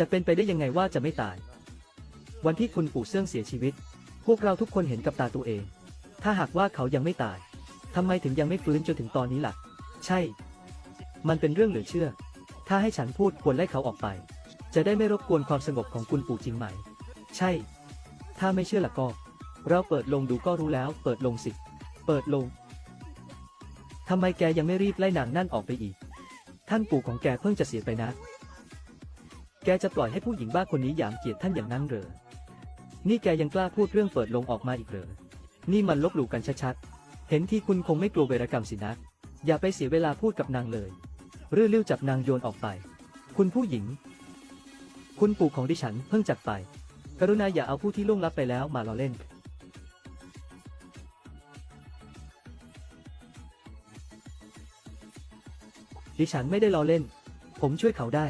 จะเป็นไปได้ยังไงว่าจะไม่ตาย วันที่คุณปู่เสื่องเสียชีวิต พวกเราทุกคนเห็นกับตาตัวเอง ถ้าหากว่าเขายังไม่ตายทำไมถึงยังไม่ฟื้นจนถึงตอนนี้ล่ะ ใช่ มันเป็นเรื่องเหลือเชื่อ ถ้าให้ฉันพูดควรไล่เขาออกไป จะได้ไม่รบกวนความสงบของคุณปู่จริงไหม ใช่ ถ้าไม่เชื่อล่ะก็ เราเปิดลงดูก็รู้แล้ว เปิดลงสิ เปิดลงทำไมแกยังไม่รีบไล่นางนั่นออกไปอีก ท่านปู่ของแกเพิ่งจะเสียไปนะ แกจะปล่อยให้ผู้หญิงบ้าคนนี้หยามเกียรติท่านอย่างนั้นเหรอ นี่แกยังกล้าพูดเรื่องเปิดลงออกมาอีกเหรอ นี่มันลบหลู่กันชัดๆ เห็นที่คุณคงไม่กลัวเวรกรรมสินะ อย่าไปเสียเวลาพูดกับนางเลยรื่อเลิ้วจับนางโยนออกไป คุณผู้หญิง คุณปู่ของดิฉันเพิ่งจากไป กรุณาอย่าเอาผู้ที่ล่วงลับไปแล้วมาล้อเล่นดิฉันไม่ได้ล้อเล่น ผมช่วยเขาได้